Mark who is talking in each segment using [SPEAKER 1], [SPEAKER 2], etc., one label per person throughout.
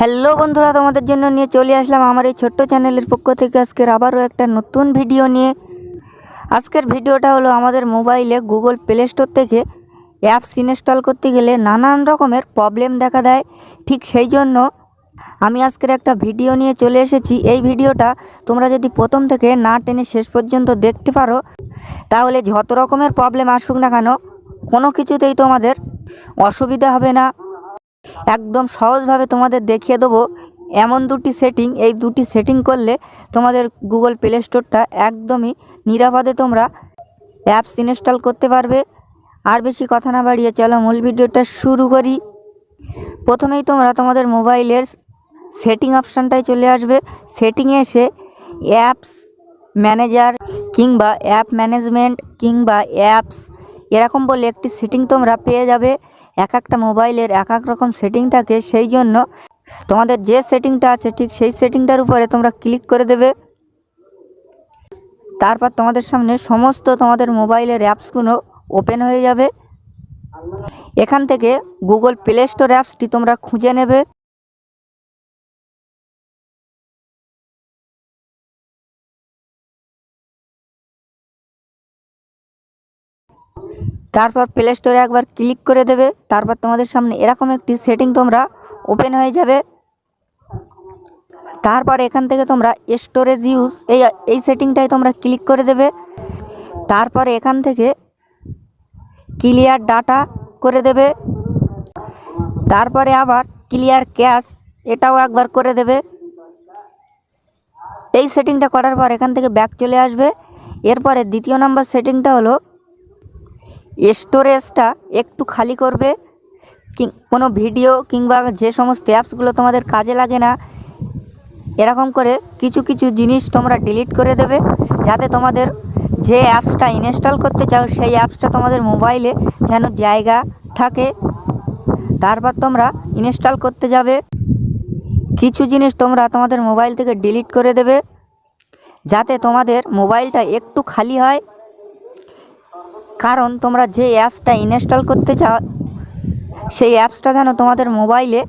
[SPEAKER 1] Hello বন্ধুরা, তোমাদের জন্য নিয়ে চলে আসলাম আমার এই ছোট্ট চ্যানেলের পক্ষ থেকে। আজকের আবারও একটা নতুন ভিডিও নিয়ে। আজকের ভিডিওটা হলো আমাদের মোবাইলে গুগল প্লে স্টোর থেকে অ্যাপস ইনস্টল করতে গেলে নানান রকমের প্রবলেম দেখা দেয়। ঠিক সেই জন্য আমি আজকের একটা ভিডিও নিয়ে চলে এসেছি। এই ভিডিওটা তোমরা যদি প্রথম থেকে না টেনে শেষ পর্যন্ত দেখতে পারো, তাহলে যত রকমের প্রবলেম আসুক না কেন, কোনো কিছুতেই তোমাদের অসুবিধা হবে না। একদম সহজভাবে তোমাদের দেখিয়ে দেবো। এমন দুটি সেটিং এই দুটি সেটিং করলে তোমাদের গুগল প্লে স্টোরটা একদমই নিরাপদে তোমরা অ্যাপস ইনস্টল করতে পারবে। আর বেশি কথা না বাড়িয়ে চলো মূল ভিডিওটা শুরু করি। প্রথমেই তোমরা তোমাদের মোবাইলের সেটিং অপশানটায় চলে আসবে। সেটিংয়ে এসে অ্যাপস ম্যানেজার কিংবা অ্যাপ ম্যানেজমেন্ট কিংবা অ্যাপস এরকম বলে একটি সেটিং তোমরা পেয়ে যাবে। এক একটা মোবাইলের এক এক রকম সেটিং থাকে, সেই জন্য তোমাদের যে সেটিংটা আছে, ঠিক সেই সেটিংটার উপরে তোমরা ক্লিক করে দেবে। তারপর তোমাদের সামনে সমস্ত তোমাদের মোবাইলের অ্যাপসগুলো ওপেন হয়ে যাবে। এখান থেকে গুগল প্লে স্টোর অ্যাপসটি তোমরা খুঁজে নেবে। তারপর প্লে স্টোরে একবার ক্লিক করে দেবে। তারপর তোমাদের সামনে এরকম একটি সেটিং তোমরা ওপেন হয়ে যাবে। তারপর এখান থেকে তোমরা স্টোরেজ ইউজ এই এই সেটিংটাই তোমরা ক্লিক করে দেবে। তারপর এখান থেকে ক্লিয়ার ডাটা করে দেবে। তারপরে আবার ক্লিয়ার ক্যাশ এটাও একবার করে দেবে। এই সেটিংটা করার পর এখান থেকে ব্যাক চলে আসবে। এরপরে দ্বিতীয় নম্বর সেটিংটা হলো স্টোরেজটা একটু খালি করবে, কি, কোনো ভিডিও কিংবা যে সমস্ত অ্যাপসগুলো তোমাদের কাজে লাগে না, এরকম করে কিছু কিছু জিনিস তোমরা ডিলিট করে দেবে, যাতে তোমাদের যে অ্যাপসটা ইনস্টল করতে চাও, সেই অ্যাপসটা তোমাদের মোবাইলে যেন জায়গা থাকে। তারপর তোমরা ইনস্টল করতে যাবে। কিছু জিনিস তোমরা তোমাদের মোবাইল থেকে ডিলিট করে দেবে, যাতে তোমাদের মোবাইলটা একটু খালি হয়। কারণ তোমরা যে অ্যাপসটা ইনস্টল করতে চাও, সেই অ্যাপসটা যেন তোমাদের মোবাইলে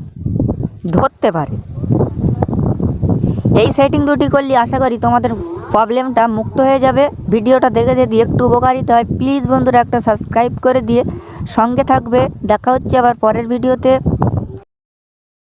[SPEAKER 1] ধরতে পারে। এই সেটিং দুটি করলে আশা করি তোমাদের প্রবলেমটা মুক্ত হয়ে যাবে। ভিডিওটা দেখে যদি একটু উপকারিতা হয় প্লিজ বন্ধুরা একটা সাবস্ক্রাইব করে দিয়ে সঙ্গে থাকবে। দেখা হচ্ছে আবার পরের ভিডিওতে।